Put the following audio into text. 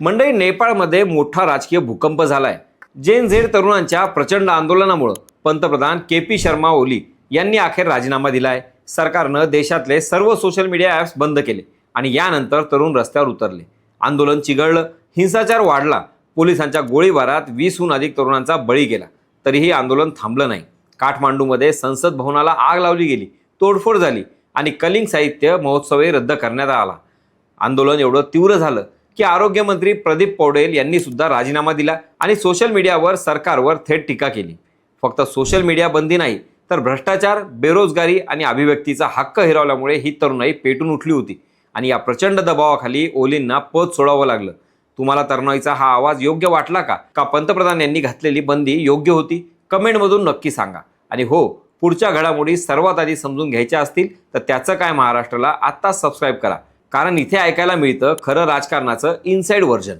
मंडई नेपाळमध्ये मोठा राजकीय भूकंप झालाय. जेन झेड तरुणांच्या प्रचंड आंदोलनामुळं पंतप्रधान के पी शर्मा ओली यांनी अखेर राजीनामा दिलाय. सरकारनं देशातले सर्व सोशल मीडिया ॲप्स बंद केले आणि यानंतर तरुण रस्त्यावर उतरले. आंदोलन चिघळलं हिंसाचार वाढला पोलिसांच्या गोळीबारात वीसहून अधिक तरुणांचा बळी गेला. तरीही आंदोलन थांबलं नाही. काठमांडूमध्ये संसद भवनाला आग लावली गेली तोडफोड झाली आणि कलिंग साहित्य महोत्सवही रद्द करण्यात आला. आंदोलन एवढं तीव्र झालं की आरोग्यमंत्री प्रदीप पौडेल यांनी सुद्धा राजीनामा दिला आणि सोशल मीडियावर सरकारवर थेट टीका केली. फक्त सोशल मीडिया बंदी नाही तर भ्रष्टाचार बेरोजगारी आणि अभिव्यक्तीचा हक्क हिरावल्यामुळे ही तरुणाई पेटून उठली होती आणि या प्रचंड दबावाखाली ओलींना पद सोडावं लागलं. तुम्हाला तरुणाईचा हा आवाज योग्य वाटला का? का पंतप्रधान यांनी घातलेली बंदी योग्य होती? कमेंटमधून नक्की सांगा. आणि हो पुढच्या घडामोडी सर्वात आधी समजून घ्यायच्या असतील तर त्याचं काय महाराष्ट्राला आत्ताच सबस्क्राईब करा. कारण इथे ऐकायला मिळतं खरं राजकारणाचं इनसाईड व्हर्जन